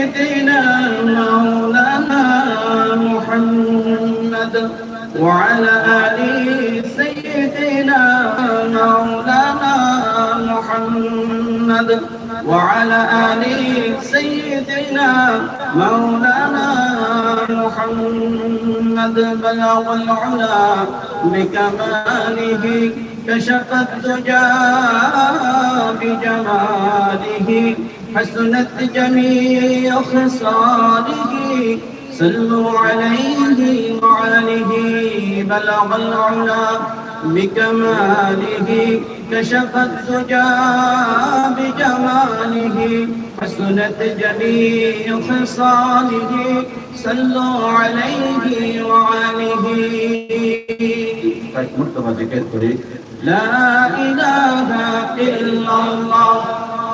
سيدنا مولانا محمد وعلى آل سيدنا مولانا محمد وعلى آل سيدنا مولانا محمد. بلغ العلا بكماله كشف الدجى بجماله. حسنت جميع خصاله. صلوا عليه وعليه بلغ العلا بكماله كشف الدجى بجماله. حسنت جميع خصاله صلوا عليه وعليه করে لا إله إلا الله.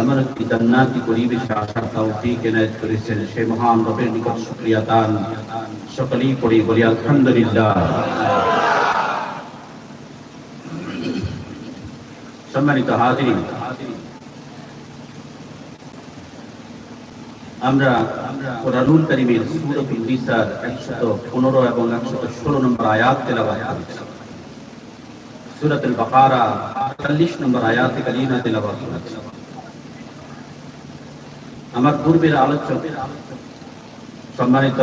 এমন একটি জান্নাতি পরিবেশে আসার তৌফিক এনায়েত করেছেন সেই মহান রবের নিকট শুকরিয়া দান। সকলেই পড়ি বলি, আলহামদুলিল্লাহ। সম্মানিত হাজির আমরা কোরআনুল কারীমের সূরাতুল নিসার 115 এবং 116 নম্বর আয়াত তেলাওয়াত করেছি। সূরাতুল বাকারা 40 নম্বর আয়াতে কালিমা তেলাওয়াত করেছি। আমার পূর্বের আলোচক, সম্মানিত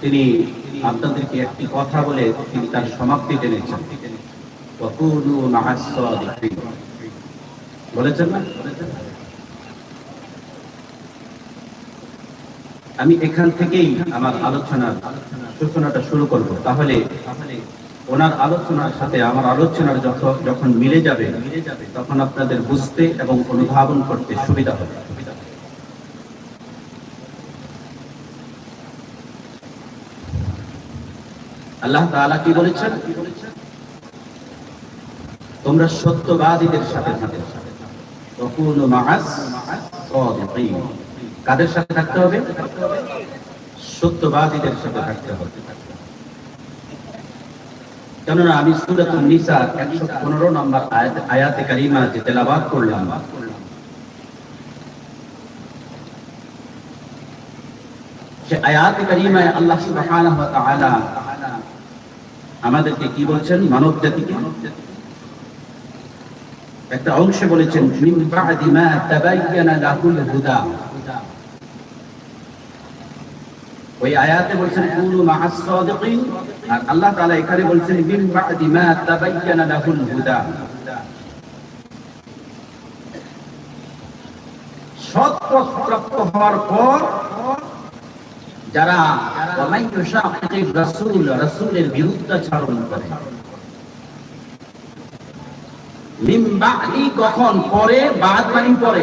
তিনি আপনাদেরকে একটি কথা বলে তিনি তার সমাপ্তি টেনেছেন। বলেছেন না? আমি এখান থেকেই আমার আলোচনার সূচনাটা শুরু করব। তাহলে ওনার আলোচনার সাথে আমার আলোচনার যখন যখন মিলে যাবে, তখন আপনাদের বুঝতে এবং অনুধাবন করতে সুবিধা হবে। আল্লাহ তাআলা কি বলেছেন? তোমরা সত্যবাদীদের সাথে থাকো। মা'আস সাদিকিন। কাদের সাথে থাকতে হবে? সত্যবাদীদের সাথে থাকতে হবে। কেননা আমি সূরাতুন নিসা 115 নম্বর আয়াতে কারিমা যে তেলাওয়াত করলাম। সে আল্লাহ সুবহানাহু ওয়া তাআলা আমাদেরকে কি বলছেন? মানব জাতিকে। একটা অংশে বলেছেন, মিন বাদি মা তাবায়্যানা লাহুল হুদা। ওই আয়াতে বলছেন, কুনু মাআস আর আল্লাহ তাআলা এখানে বলছেন, মিন বাদি মা তাবায়্যানা লাহুল হুদা। সৎ প্রাপ্ত হওয়ার পর যারা রাসূল, রাসূলের বিরুদ্ধাচরণ করে। মিন বাদি কখন পরে? বাদ মানে পরে।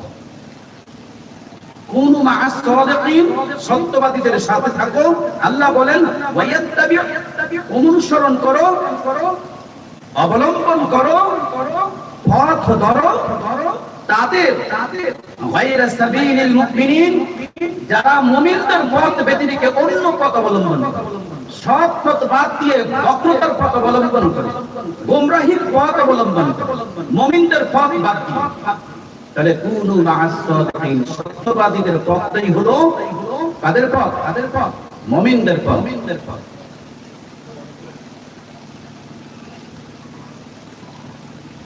সত্যবাদীদের সাথে থাকো। আল্লাহ বলেন অনুসরণ করো, অবলম্বন করো, পথ ধরো যারা মুমিনদের পথ ব্যতিরেকে অন্য পথ অবলম্বন সব পথ বাদ দিয়ে বক্রতার পথ অবলম্বন করে। গোমরাহির পথ অবলম্বন করে। মুমিনদের পথ বাদ দিয়ে। তাহলে কুনু মাআস সাদিকিন সত্যবাদীদের পথটাই হলো কাদের পথ? কাদের পথ? মুমিনদের পথ। মুমিনদের পথ।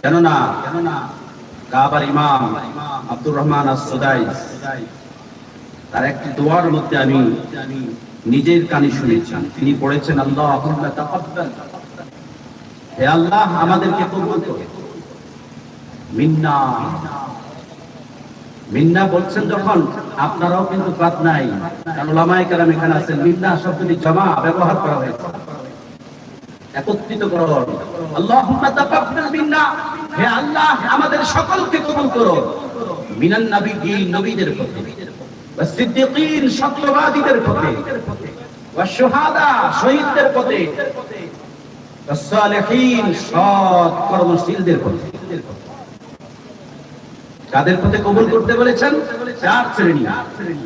কেননা কেননা কাবার ইমাম আব্দুর রহমান আস-সুদাইস, তার একটি দোয়ার মধ্যে আমি নিজের কানে শুনেছি। তিনি পড়েছেন আল্লাহ হে আল্লাহ, আমাদেরকে কবুল করো। মিন্না মিন্না বলছেন যখন, আপনারাও কিন্তু বাদ নাই। কারণ ওলামায়ে কেরাম এখানে আছেন। মিন্না শব্দটি জমা ব্যবহার করা হয়েছে। একত্রিত তাকাব্বাল মিন্না। হে আল্লাহ, আমাদের সকলকে কবুল করো মিনান নবীয়িন নবীদের সিদ্দিকিন, সত্যবাদীদের ওয়া শহীদদের ওয়া সৎ কর্মশীলদের প্রতি কাদের পথে কবুল করতে বলেছেন? চার শ্রেণি।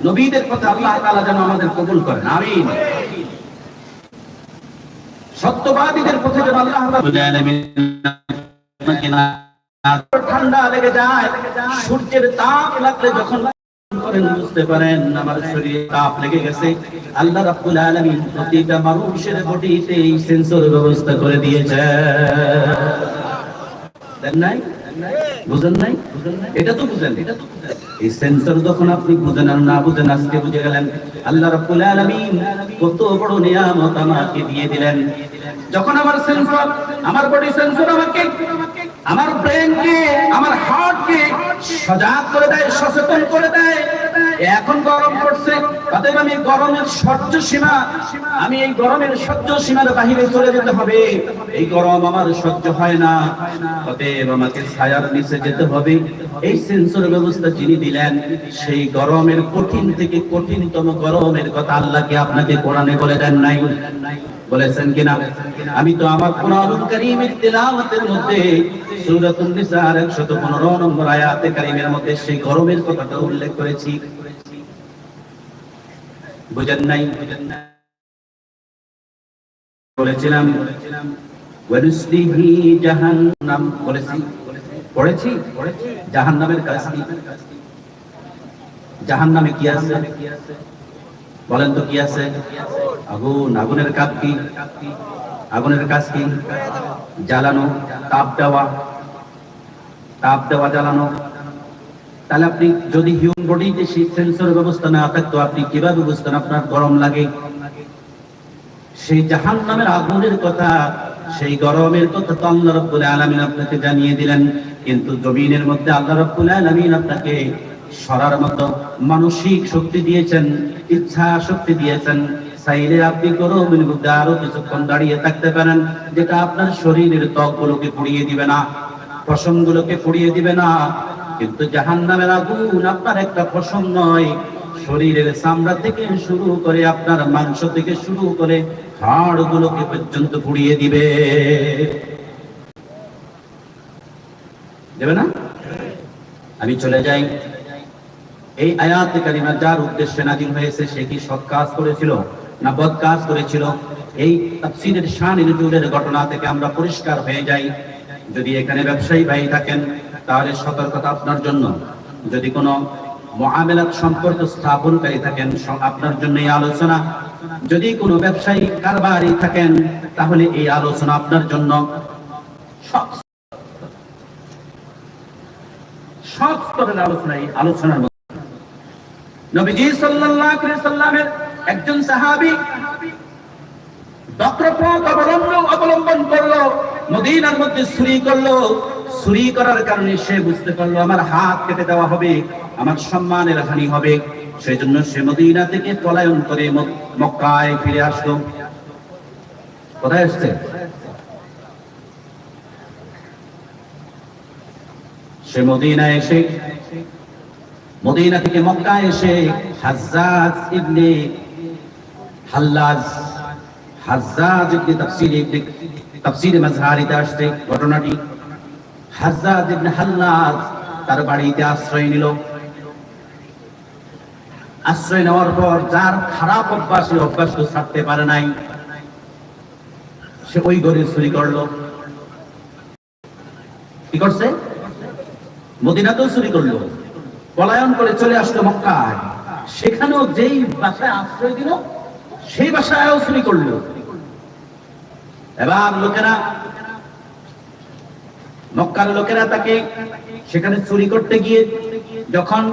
নবীদের পথে আল্লাহ তাআলা যেন আমাদের কবুল করেন। আমিন। সত্যবাদীদের পথে যেন আল্লাহ ঠান্ডা লেগে যায়। সূর্যের তাপ লাগলে যখন করেন বুঝতে পারেন আমার শরীরে তাপ লেগে গেছে। আল্লাহ রাব্বুল আলামিন প্রতিটা মানুষের বডিতে এই সেন্সর ব্যবস্থা করে দিয়েছে দেন নাই? বুঝেন নাই? এটা তো বুঝেন এই সেন্সর যখন আপনি বুঝেন আর না বুঝেন, আজকে বুঝে গেলেন। আল্লাহ রাব্বুল আলামিন কত বড় নিয়ামত আমাকে দিয়ে দিলেন। যখন আমার সেন্সর আমার বডি সেন্সর আমাকে, আমার ব্রেনকে আমার হার্টকে সজাগ করে দেয়, সচেতন করে দেয় এখন গরম পড়ছে, অতএব আমি গরমের সহ্য সীমা, আমি এই গরমের সহ্য সীমার বাহিরে চলে যেতে হবে। এই গরম আমার সহ্য হয় না। অতএব আমাকে ছায়ার নিচে যেতে হবে। এই সেন্সর ব্যবস্থা যিনি দিলেন, সেই গরমের কঠিন থেকে কঠিনতম গরমের কথা আল্লাহকে আপনাকে কোরআনে বলে দেন নাই। বলেছেন কিনা? আমি তো আমার কোরআনুল কারীমের তেলাওয়াতের মধ্যে সূরাতুন নিসার 115 নম্বর আয়াতে কারীমের মধ্যে সেই গরমের কথাটা উল্লেখ করেছি। বুঝেন নাই বলেছিলাম বলেছি জাহান্নামের জাহান্নামে কি আছে? বলেন তো কি আছে? আগুন, আগুনের কাজ কি আগুনের কাজ কি জ্বালানো, তাপ দেওয়া তাপ দেওয়া, জ্বালানো। তাহলে আপনি যদি হিউম্যান বডিতে সেই সেন্সর ব্যবস্থা না থাকতো, আপনি কীভাবে বুঝতেন আপনার গরম লাগে? সেই জাহান নামের আগুনের কথা, সেই গরমের কথা তো আল্লাহ রব্বুল আলামিন আপনাকে জানিয়ে দিলেন। কিন্তু জমিনের মধ্যে আল্লাহ রব্বুল আলামিন আপনাকে সরার মতো মানসিক শক্তি দিয়েছেন, ইচ্ছা শক্তি দিয়েছেন। চাইলে আপনি গরমের মধ্যে আরও কিছুক্ষণ দাঁড়িয়ে থাকতে পারেন, যেটা আপনার শরীরের ত্বকগুলোকে পুড়িয়ে দিবে না, পশমগুলোকে পুড়িয়ে দিবে না কিন্তু জাহান্নামের আগুন আপনার একটা পশম নয়। শরীরের চামড়া থেকে শুরু করে আপনার মাংস থেকে শুরু করে হাড় গুলোকে পর্যন্ত পুড়িয়ে দিবে। দেবে না? আমি চলে যাই। এই আয়াত কারিমা যার উদ্দেশ্যে নাজিল হয়েছে, সে কি সৎ কাজ করেছিল না বদ কাজ করেছিল? এই তাফসীরের শান ঘটনা থেকে আমরা পরিষ্কার হয়ে যাই। যদি এখানে ব্যবসায়ী ভাই থাকেন তাহলে সতর্কতা আপনার জন্য। যদি কোনো মহামেলাত সম্পর্ক স্থাপনকারী থাকেন আপনার জন্য এই আলোচনা। যদি কোনো ব্যবসায়ী, কারবারি থাকেন, তাহলে এই আলোচনা আপনার জন্য আলোচনার মধ্যে। নবীজি সাল্লাল্লাহু একজন সাহাবী বক্রপথ অবলম্বন অবলম্বন করল, মদিনার মধ্যে চুরি করল। চুরি করার কারণে সে বুঝতে পারল, আমার হাত কেটে দেওয়া হবে, আমার সম্মানের হানি হবে। সেই জন্য সে মদিনা থেকে পলায়ন করে মক্কায় ফিরে আসলো। কোথায় আসছে সে মদিনা এসে মদিনা থেকে মক্কা এসে হাজ্জাজ ইবনে হাল্লাজ হাজ্জাজ মাজহারিতে আসছে ঘটনাটি। হাজ্জাজ ইবনে হাল্লাজ তার বাড়িতে আশ্রয় নিল। আশ্রয় নেওয়ার পর যার খারাপ অভ্যাস সেই অভ্যাস তো ছাড়তে পারে নাই। সে ওই ঘরে চুরি করল। কি করছে? মদিনাতেও চুরি করল। পলায়ন করে চলে আসলো মক্কায়। সেখানেও যেই বাসায় আশ্রয় দিল সেই বাসায়ও চুরি করল। এবার লোকেরা, মক্কার লোকেরা তাকে সেখানে চুরি করতে গিয়ে যখন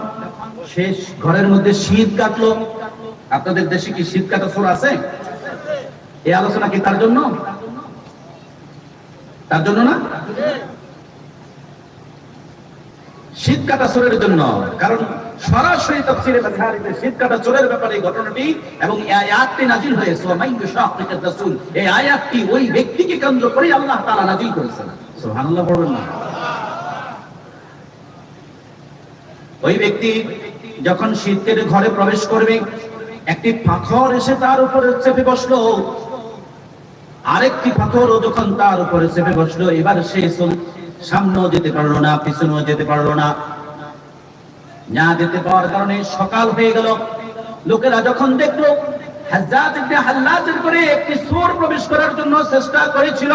শেষ ঘরের মধ্যে শীত কাটলো, আপনাদের দেশে কি শীত কাটা চোর আছে? এই আলোচনা কি তার জন্য? তার জন্য না? শীত কাটা চোরের জন্য, কারণ সরাসরি তাফসীরে মাযহারিতে শীত কাটা চোরের ব্যাপারে ঘটনাটি এবং এই আয়াতটি নাজিল হয়েছে। ওয়া ইউশাকিকের রাসূল। এই আয়াতটি ওই ব্যক্তিকে কেন্দ্র করে আল্লাহ তাআলা নাজিল করেছেন। সুবহানাল্লাহ বলবেন না। ওই ব্যক্তি যখন শীতের ঘরে প্রবেশ করবে, একটি পাথর এসে তার উপরে চেপে বসল। আরেকটি পাথরও যখন তার উপরে চেপে বসল, এবার সে সামনেও যেতে পারল না, পিছনেও যেতে পারল না। না যেতে পাওয়ার কারণে সকাল হয়ে গেল। লোকেরা যখন দেখল একটি প্রবেশ করার জন্য চেষ্টা করেছিল।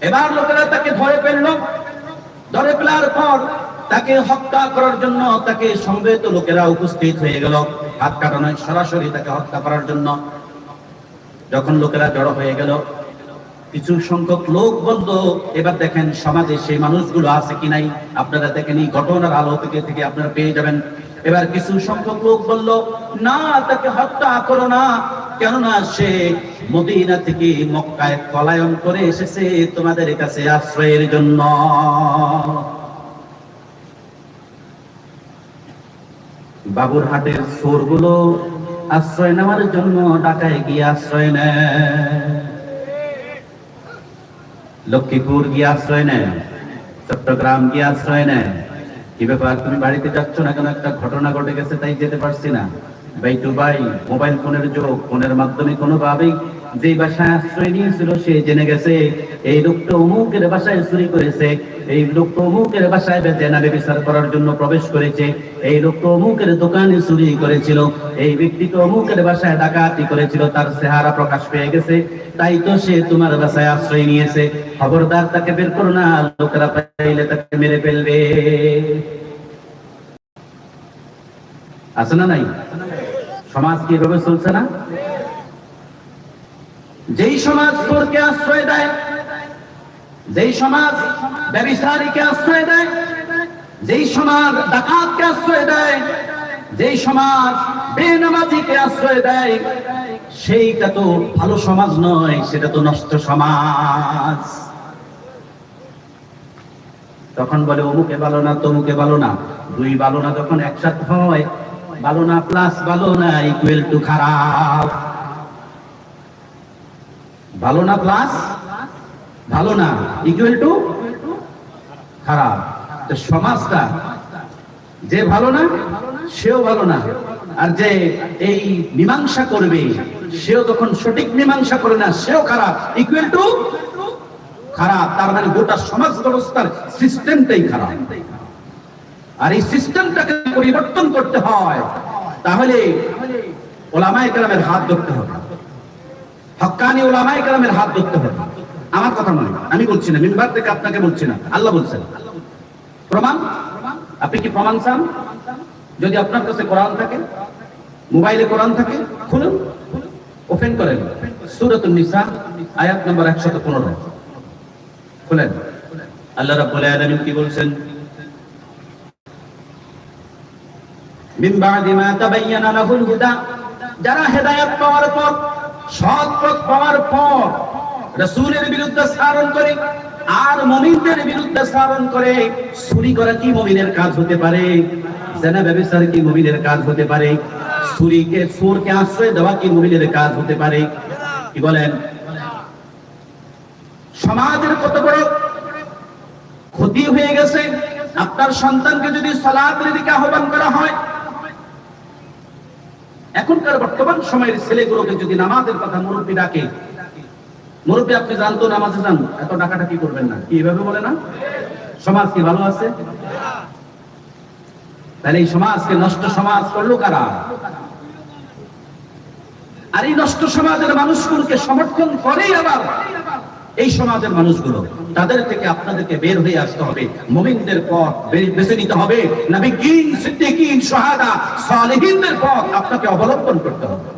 এবার লোকেরা তাকে ধরে ফেলল। ধরে ফেলার পর তাকে হত্যা করার জন্য তাকে সমবেত লোকেরা উপস্থিত হয়ে গেল। হাত কাটানোয় সরাসরি তাকে হত্যা করার জন্য। যখন লোকেরা জড়ো হয়ে গেল কিছু সংখ্যক লোক বলল এবার দেখেন সমাজে সেই মানুষগুলো আছে কি নাই? আপনারা দেখেন এই ঘটনার আলো থেকে থেকে আপনারা পেয়ে যাবেন। এবার কিছু সংখ্যক লোক বলল, না, তাকে হত্যা করো না। কেননা সে মদিনা থেকে মক্কায় পলায়ন করে এসেছে তোমাদের কাছে আশ্রয়ের জন্য। বাবুরহাটের চোরগুলো আশ্রয় নেওয়ার জন্য ঢাকায় গিয়ে আশ্রয় নেয়। লক্ষ্মীপুর গিয়ে আশ্রয় নেয়, চট্টগ্রাম গিয়ে আশ্রয় নেয়। কি ব্যাপার, তুমি বাড়িতে যাচ্ছ না কেন? একটা ঘটনা ঘটে গেছে, তাই যেতে পারছি না। ভাই টু ভাই মোবাইল ফোনের যোগ ফোনের মাধ্যমে কোনোভাবেই যে বাসায় আশ্রয় নিয়েছিল সে জেনে গেছে, এই লোকটা অমুকের বাসায় চুরি করেছে, এই লোকটা অমুকের বাসায় জেনারে বিচার করার জন্য প্রবেশ করেছে, এই লোকটা অমুকের দোকানে চুরি করেছিল, এই ব্যক্তিকে অমুকের বাসায় ডাকাতি করেছিল, তার চেহারা প্রকাশ পেয়ে গেছে, তাই তো সে তোমার বাসায় আশ্রয় নিয়েছে। খবরদার তাকে বের করো না, লোকেরা পাইলে তাকে মেরে ফেলবে। আছে না নাই? সমাজ কি এভাবে চলছে না? যেই সমাজ চোরকে আশ্রয় দেয়, যেই সমাজ ব্যবিচারীকে আশ্রয় দেয়, যেই সমাজ ডাকাতকে আশ্রয় দেয়, যেই সমাজ বেনামাজিকে আশ্রয় দেয়, সেইটা তো ভালো সমাজ নয়, সেটা তো নষ্ট সমাজ। তখন বলে, অমুকে ভালো না, তমুকে ভালো না, দুই ভালো না যখন একসাথে হয়, ভালো না প্লাস ভালো না ইকুয়াল টু খারাপ। ভালো না প্লাস ভালো না ইকুয়াল টু খারাপ। সমাজটা, যে ভালো না, সেও ভালো না। আর যে এই মীমাংসা করবে, সেও যখন সঠিক মীমাংসা করে না, সেও খারাপ। ইকুয়াল টু খারাপ। তার মানে গোটা সমাজ ব্যবস্থার সিস্টেমটাই খারাপ। আর এই সিস্টেমটাকে পরিবর্তন করতে হয়, তাহলে ওলামায় কেরামের হাত ধরতে হবে। হক্কানি ওলামায়ে কেরামের হাত ধরতে হবে। আমার কথা নয়, আমি বলছি না, মিম্বার থেকে আপনাকে বলছি না, আল্লাহ বলছেন। প্রমাণ? আপনি কি প্রমাণ চান? যদি আপনার কাছে কোরআন থাকে, মোবাইলে কোরআন থাকে, খুলুন, ওপেন করেন। সূরাতুন নিসা, আয়াত নম্বর 115 খুলেন। আল্লাহ রাব্বুল আলামিন কি বলছেন? মিন বাদি মা তাবায়্যানা লাহুল হুদা, যারা হেদায়েত পাওয়ার পর সৎ পাওয়ার পর রাসূলের বিরুদ্ধে সারণ করে আর মুমিনদের বিরুদ্ধে সারণ করে চুরি করা কি মুমিনের কাজ হতে পারে? জেনা ব্যবসার কি মুমিনের কাজ হতে পারে? চুরিকে, চোরকে আশ্রয় দেওয়া কি মুমিনের কাজ হতে পারে? কি বলেন? সমাজের কত বড় ক্ষতি হয়ে গেছে। আপনার সন্তানকে যদি সালাতের দিকে আহ্বান করা হয় এখনকার বর্তমান সময়ের ছেলেগুলোকে যদি নামাজের কথা মুরব্বী ডাকে, মুরব্বী আপনি জানতো নামাজে যান, এত ডাকাটা কি করবেন না। কি এভাবে বলে না? সমাজ কি ভালো আছে? তাহলে এই সমাজকে নষ্ট সমাজ করল কারা? আর এই নষ্ট সমাজের মানুষগুলোকে সমর্থন করেই আবার এই সমাজের মানুষগুলো, তাদের থেকে আপনাদেরকে বের হয়ে আসতে হবে। মুমিনদের পথ বেছে নিতে হবে। সালেহিনদের পথ আপনাকে অবলম্বন করতে হবে।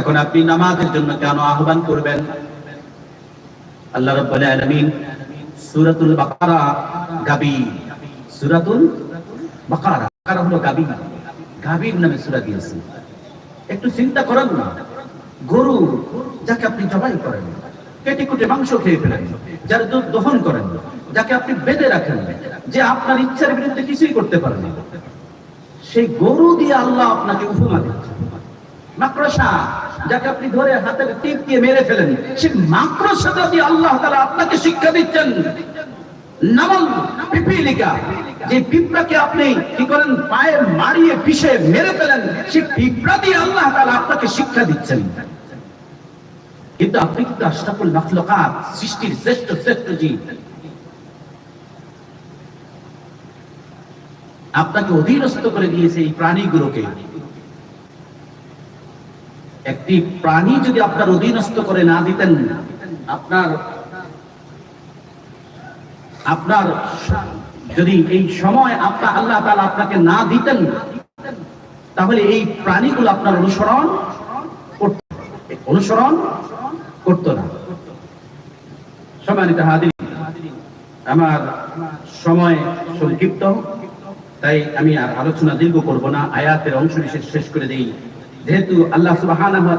এখন আপনি নামাজের জন্য কেন আহ্বান করবেন? আল্লাহ রাব্বুল সূরাতুল বাকারা গাবি। বাকারা বাকারা হলো গাবি। গাবির নামে দিয়েছে একটু চিন্তা করেন না। গরু যাকে আপনি জবাই করেন কেটে কুটে মাংস খেয়ে ফেলেন, যার দুধ দহন করেন, যাকে আপনি বেঁধে রাখেন, যে আপনার ইচ্ছার বিরুদ্ধে কিছুই করতে পারেন সেই গরু দিয়ে আল্লাহ আপনাকে উপমা দিচ্ছে। মাকড়সা যাকে আপনি ধরে হাতের টিপ দিয়ে মেরে ফেলেন, সেই মাকড়সাটা দিয়ে আল্লাহ তাআলা আপনাকে শিক্ষা দিচ্ছেন। নামল পিপিলিকা। যে পিঁপড়াকে আপনি কি করেন? পায়ে মারিয়ে পিষে মেরে ফেলেন সেই পিঁপড়া দিয়ে আল্লাহ তাআলা আপনাকে শিক্ষা দিচ্ছেন। কিন্তু আপনি কিন্তু আশরাফুল মাখলুকাত, সৃষ্টির শ্রেষ্ঠ শ্রেষ্ঠ জীব? আপনাকে অধীনস্থ করে দিয়েছে এই প্রাণীগুলোকে। একটি প্রাণী যদি আপনার অধীনস্থ করে না দিতেন, আপনার আপনার যদি এই সময় আপনার আল্লাহ তাআলা আপনাকে না দিতেন, তাহলে এই প্রাণীগুলো আপনার অনুসরণ অনুসরণ করতো না। সম্মানিত হাদির আমার সময় সংক্ষিপ্ত, তাই আমি আর আলোচনা দীর্ঘ করব না, আয়াতের অংশ বিশেষ শেষ করে দেই। যেহেতু আল্লাহ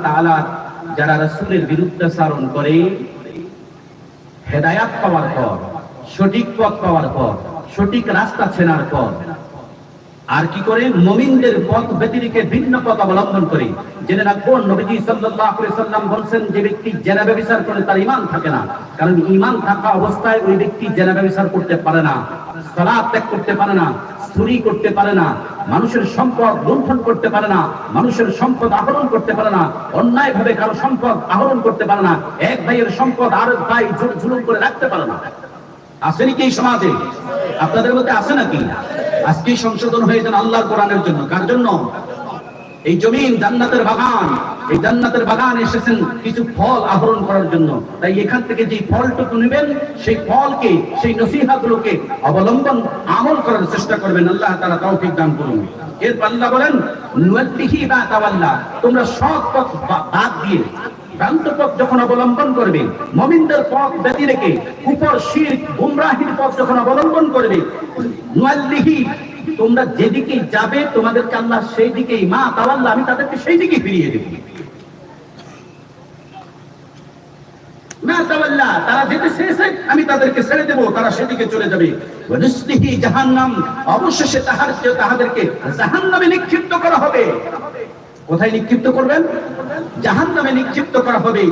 তাআলা যারা রাসূলের বিরুদ্ধাচারণ করে, হেদায়াত পাওয়ার পর সঠিক পথ পাওয়ার পর সঠিক রাস্তা চেনার পর আর কি করে? মুমিনদের পথ ব্যতিরিকে ভিন্ন পথ অবলম্বন করে। জেনে রাখব, নবীজি সাল্লাম বলছেন, যে ব্যক্তি জেনা ব্যভিচার করে তার ঈমান থাকে না। কারণ ঈমান থাকা অবস্থায় ওই ব্যক্তি জেনা ব্যভিচার করতে পারে না, সালাত ত্যাগ করতে পারে না চুরি করতে পারে না, মানুষের সম্পদ লুণ্ঠন করতে পারে না, মানুষের সম্পদ আহরণ করতে পারে না অন্যায় ভাবে কারও সম্পদ আহরণ করতে পারে না, এক ভাইয়ের সম্পদ আর ভাই ঝুল- ঝুলুম করে রাখতে পারে না। আসেনি কি সমাজে? আপনাদের মধ্যে আছে নাকি? আজকে সংশোধন হয়ে আল্লাহর কোরআনের জন্য। কার জন্য? এই জমিন জান্নাতের বাগান। এই জান্নাতের বাগান এসেছেন কিছু ফল আহরণ করার জন্য। তাই এখান থেকে যে ফলটুকু নেবেন, সেই ফলকে, সেই নসিহাগুলোকে অবলম্বন, আমল করার চেষ্টা করবেন। আল্লাহ তারা তৌফিক দান করুন। এর পাল্লা বলেন তোমরা সৎ পথ বাদ দিয়ে ভ্রান্ত পথ যখন অবলম্বন করবে, মমিনদের পথ ব্যতি রেখে উপর শির গুমরাহির পথ যখন অবলম্বন করবে নুয়াল্লিহি তোমরা যেদিকে যাবে, তোমাদেরকে আল্লাহ সেই দিকেই মা তাওয়াল্লাহ আমি তাদেরকে সেই দিকে ফিরিয়ে দেব। মা তাওয়াল্লাহ তারা যেতে চেয়েছে, আমি তাদেরকে ছেড়ে দেব, তারা সেদিকে চলে যাবে। জাহান্নাম, অবশেষে তাহার তাহাদেরকে জাহান্নামে নিক্ষিপ্ত করা হবে। কোথায় নিক্ষিপ্ত করবেন? জাহান নামে নিক্ষিপ্ত করা হবে।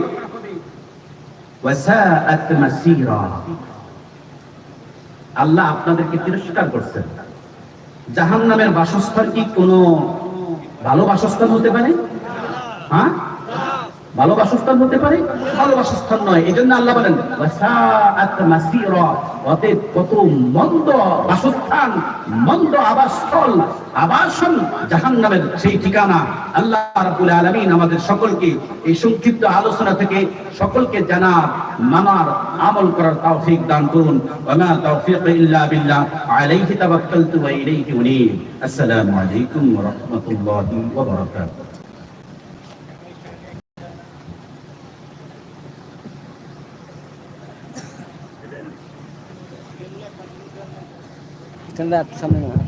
আল্লাহ আপনাদেরকে তিরস্কার করছেন। জাহান নামের বাসস্থান কি কোন ভালো বাসস্থান হতে পারে? হ্যাঁ? ভালো বাসস্থান হতে পারে, ভালো বাসস্থান নয়। এই জন্য আল্লাহ বলেন অতএব কত মন্দ বাসস্থান, মন্দ আবাসস্থল, আবাসন জাহান্নামের সেই ঠিকানা। আল্লাহ রাব্বুল আলামিন আমাদের সকলকে এই সংক্ষিপ্ত আলোচনা থেকে সকলকে জানার, মানার, আমল করার তৌফিক দান করুন। ওয়া মা ইল্লা বিল্লাহ। আলাইহি তাওয়াক্কালতু ওয়া ইলাইহি উনীব। আসসালামু আলাইকুম ওয়া রাহমাতুল্লাহি ওয়া বারাকাতুহু। And that's something.